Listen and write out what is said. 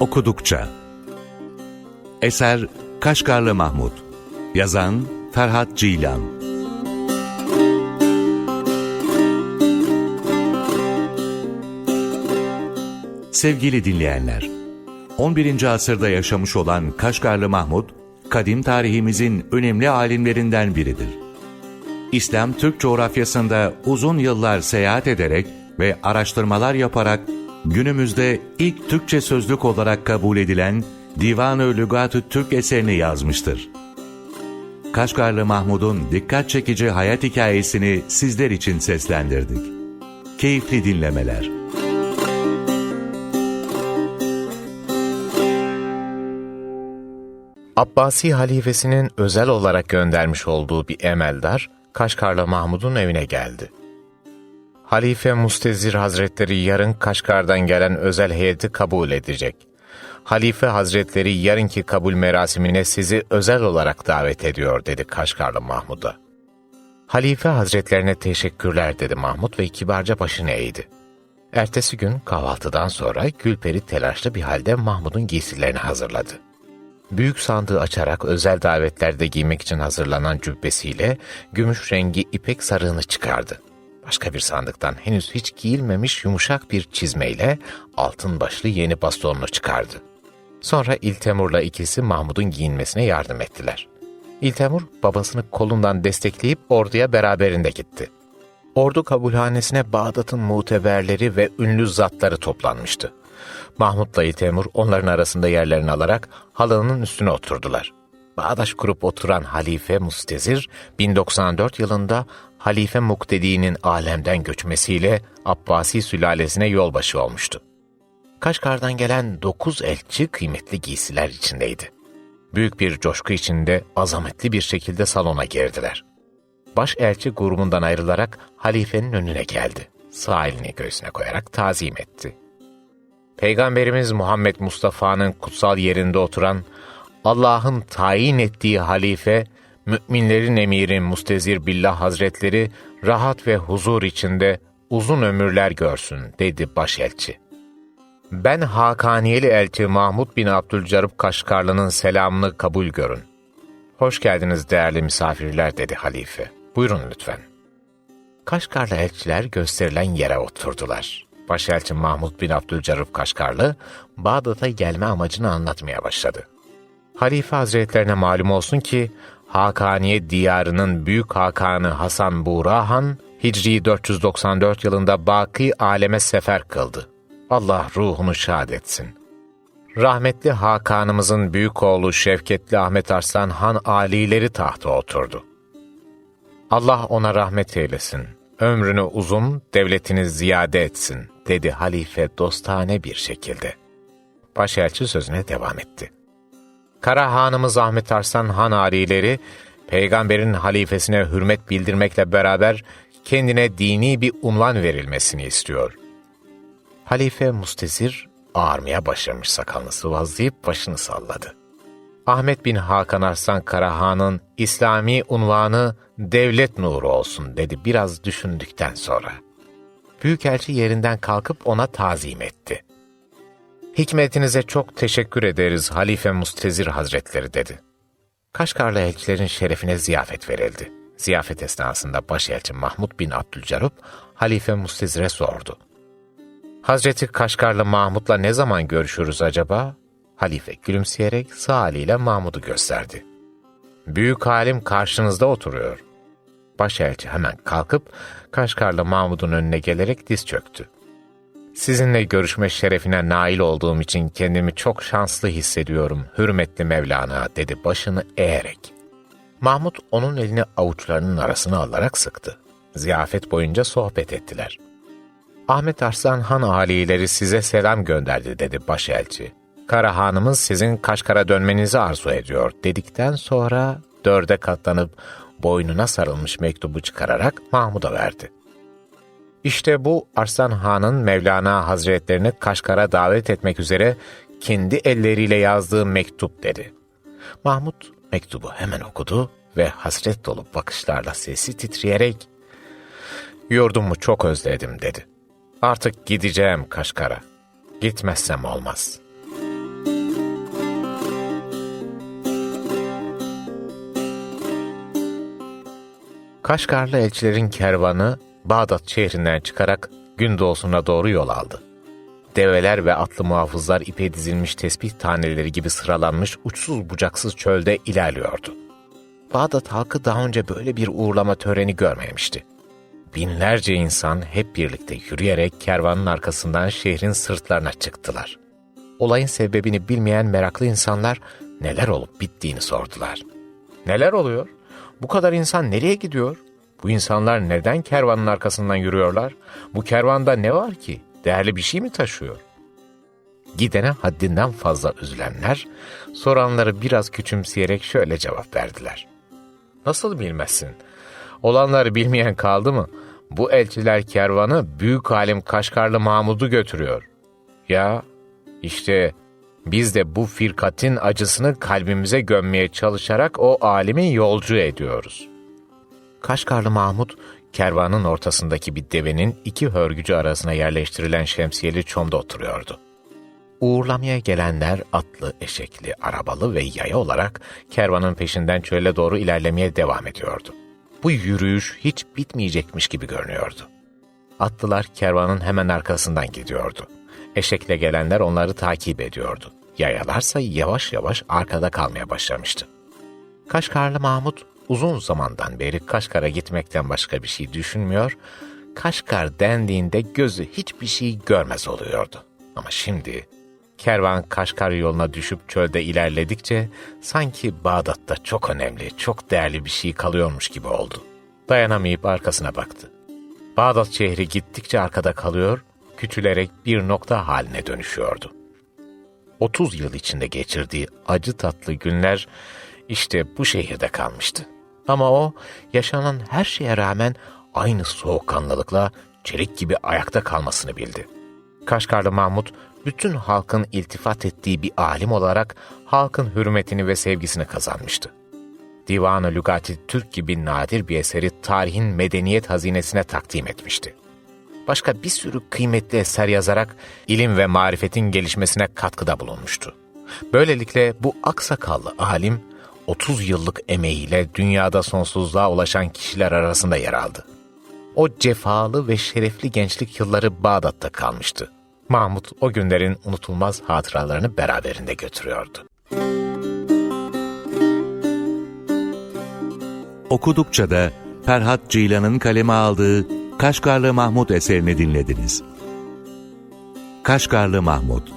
okudukça. Eser Kaşgarlı Mahmut. Yazan Ferhat Cilan. Sevgili dinleyenler, 11. asırda yaşamış olan Kaşgarlı Mahmut, kadim tarihimizin önemli alimlerinden biridir. İslam Türk coğrafyasında uzun yıllar seyahat ederek ve araştırmalar yaparak günümüzde ilk Türkçe sözlük olarak kabul edilen Divan-ı Lügat-ı Türk eserini yazmıştır. Kaşgarlı Mahmud'un dikkat çekici hayat hikayesini sizler için seslendirdik. Keyifli dinlemeler. Abbasi halifesinin özel olarak göndermiş olduğu bir emeldar, Kaşgarlı Mahmud'un evine geldi. Halife Mustezir Hazretleri yarın Kaşgar'dan gelen özel heyeti kabul edecek. Halife Hazretleri yarınki kabul merasimine sizi özel olarak davet ediyor dedi Kaşgarlı Mahmud'a. Halife Hazretlerine teşekkürler dedi Mahmud ve kibarca başını eğdi. Ertesi gün kahvaltıdan sonra Gülperi telaşlı bir halde Mahmud'un giysilerini hazırladı. Büyük sandığı açarak özel davetlerde giymek için hazırlanan cübbesiyle gümüş rengi ipek sarığını çıkardı. Başka bir sandıktan henüz hiç giyilmemiş yumuşak bir çizmeyle altın başlı yeni bastonunu çıkardı. Sonra İltemur'la ikisi Mahmud'un giyinmesine yardım ettiler. İltemur babasını kolundan destekleyip orduya beraberinde gitti. Ordu kabulhanesine Bağdat'ın muteberleri ve ünlü zatları toplanmıştı. Mahmut'la İltemur onların arasında yerlerini alarak halının üstüne oturdular. Bağdaş kurup oturan Halife Mustezir, 1094 yılında Halife Muktedi'nin alemden göçmesiyle Abbasi sülalesine yolbaşı olmuştu. Kaşgar'dan gelen dokuz elçi kıymetli giysiler içindeydi. Büyük bir coşku içinde azametli bir şekilde salona girdiler. Baş elçi grubundan ayrılarak halifenin önüne geldi. Sağ elini göğsüne koyarak tazim etti. Peygamberimiz Muhammed Mustafa'nın kutsal yerinde oturan, Allah'ın tayin ettiği halife, müminlerin emiri Mustezir Billah Hazretleri, rahat ve huzur içinde uzun ömürler görsün, dedi başelçi. Ben Hakaniyeli elçi Mahmud bin Abdülcarıp Kaşgarlı'nın selamını kabul görün. Hoş geldiniz değerli misafirler, dedi halife. Buyurun lütfen. Kaşgarlı elçiler gösterilen yere oturdular. Başelçi Mahmud bin Abdülcarıp Kaşgarlı, Bağdat'a gelme amacını anlatmaya başladı. Halife Hazretlerine malum olsun ki, Hakaniye diyarının büyük hakanı Hasan Burahan, Hicri 494 yılında baki aleme sefer kıldı. Allah ruhunu şad etsin. Rahmetli Hakanımızın büyük oğlu Şevketli Ahmet Arslan Han alileri tahta oturdu. Allah ona rahmet eylesin, ömrünü uzun, devletini ziyade etsin, dedi halife dostane bir şekilde. Başelçi sözüne devam etti. Kara Hanımız Ahmet Arslan Han alileri, peygamberin halifesine hürmet bildirmekle beraber kendine dini bir unvan verilmesini istiyor. Halife Mustezir ağarmaya başlamış sakalını sıvazlayıp başını salladı. Ahmet bin Hakan Arslan Karahan'ın İslami unvanı devlet nuru olsun dedi biraz düşündükten sonra. Büyükelçi yerinden kalkıp ona tazim etti. Hikmetinize çok teşekkür ederiz Halife Mustezir Hazretleri dedi. Kaşgarlı elçilerin şerefine ziyafet verildi. Ziyafet esnasında başelçi Mahmud bin Abdülcarup Halife Mustezir'e sordu. Hazreti Kaşgarlı Mahmud'la ne zaman görüşürüz acaba? Halife gülümseyerek sağ eliyle Mahmud'u gösterdi. Büyük halim karşınızda oturuyor. Başelçi hemen kalkıp Kaşgarlı Mahmud'un önüne gelerek diz çöktü. Sizinle görüşme şerefine nail olduğum için kendimi çok şanslı hissediyorum, hürmetli Mevlana, dedi başını eğerek. Mahmud onun elini avuçlarının arasına alarak sıktı. Ziyafet boyunca sohbet ettiler. Ahmet Arslan Han alileri size selam gönderdi, dedi başelçi. Kara Hanımız sizin Kaşkar'a dönmenizi arzu ediyor, dedikten sonra dörde katlanıp boynuna sarılmış mektubu çıkararak Mahmud'a verdi. İşte bu Arslan Han'ın Mevlana Hazretlerini Kaşgar'a davet etmek üzere kendi elleriyle yazdığı mektup dedi. Mahmut mektubu hemen okudu ve hasret dolu bakışlarla sesi titreyerek ''Yurdumu çok özledim.'' dedi. ''Artık gideceğim Kaşgar'a. Gitmezsem olmaz.'' Kaşgarlı elçilerin kervanı Bağdat şehrinden çıkarak Gündoğusu'na doğru yol aldı. Develer ve atlı muhafızlar ipe dizilmiş tesbih taneleri gibi sıralanmış uçsuz bucaksız çölde ilerliyordu. Bağdat halkı daha önce böyle bir uğurlama töreni görmemişti. Binlerce insan hep birlikte yürüyerek kervanın arkasından şehrin sırtlarına çıktılar. Olayın sebebini bilmeyen meraklı insanlar neler olup bittiğini sordular. Neler oluyor? Bu kadar insan nereye gidiyor? Bu insanlar neden kervanın arkasından yürüyorlar? Bu kervanda ne var ki? Değerli bir şey mi taşıyor? Gidene haddinden fazla üzülenler, soranları biraz küçümseyerek şöyle cevap verdiler. Nasıl bilmezsin? Olanları bilmeyen kaldı mı? Bu elçiler kervanı büyük alim Kaşgarlı Mahmud'u götürüyor. Ya işte biz de bu firkatin acısını kalbimize gömmeye çalışarak o alimi yolcu ediyoruz. Kaşgarlı Mahmud, kervanın ortasındaki bir devenin iki hörgücü arasına yerleştirilen şemsiyeli çomda oturuyordu. Uğurlamaya gelenler atlı, eşekli, arabalı ve yaya olarak kervanın peşinden çöle doğru ilerlemeye devam ediyordu. Bu yürüyüş hiç bitmeyecekmiş gibi görünüyordu. Atlılar kervanın hemen arkasından gidiyordu. Eşekle gelenler onları takip ediyordu. Yayalarsa yavaş yavaş arkada kalmaya başlamıştı. Kaşgarlı Mahmut uzun zamandan beri Kaşgar'a gitmekten başka bir şey düşünmüyor, Kaşgar dendiğinde gözü hiçbir şey görmez oluyordu. Ama şimdi kervan Kaşgar yoluna düşüp çölde ilerledikçe sanki Bağdat'ta çok önemli, çok değerli bir şey kalıyormuş gibi oldu. Dayanamayıp arkasına baktı. Bağdat şehri gittikçe arkada kalıyor, küçülerek bir nokta haline dönüşüyordu. 30 yıl içinde geçirdiği acı tatlı günler işte bu şehirde kalmıştı. Ama o yaşanan her şeye rağmen aynı soğukkanlılıkla çelik gibi ayakta kalmasını bildi. Kaşgarlı Mahmut bütün halkın iltifat ettiği bir alim olarak halkın hürmetini ve sevgisini kazanmıştı. Divan-ı Lügati Türk gibi nadir bir eseri tarihin medeniyet hazinesine takdim etmişti. Başka bir sürü kıymetli eser yazarak ilim ve marifetin gelişmesine katkıda bulunmuştu. Böylelikle bu aksakallı alim 30 yıllık emeğiyle dünyada sonsuzluğa ulaşan kişiler arasında yer aldı. O cefalı ve şerefli gençlik yılları Bağdat'ta kalmıştı. Mahmut o günlerin unutulmaz hatıralarını beraberinde götürüyordu. Okudukça da Ferhat Ceylan'ın kaleme aldığı Kaşgarlı Mahmut eserini dinlediniz. Kaşgarlı Mahmut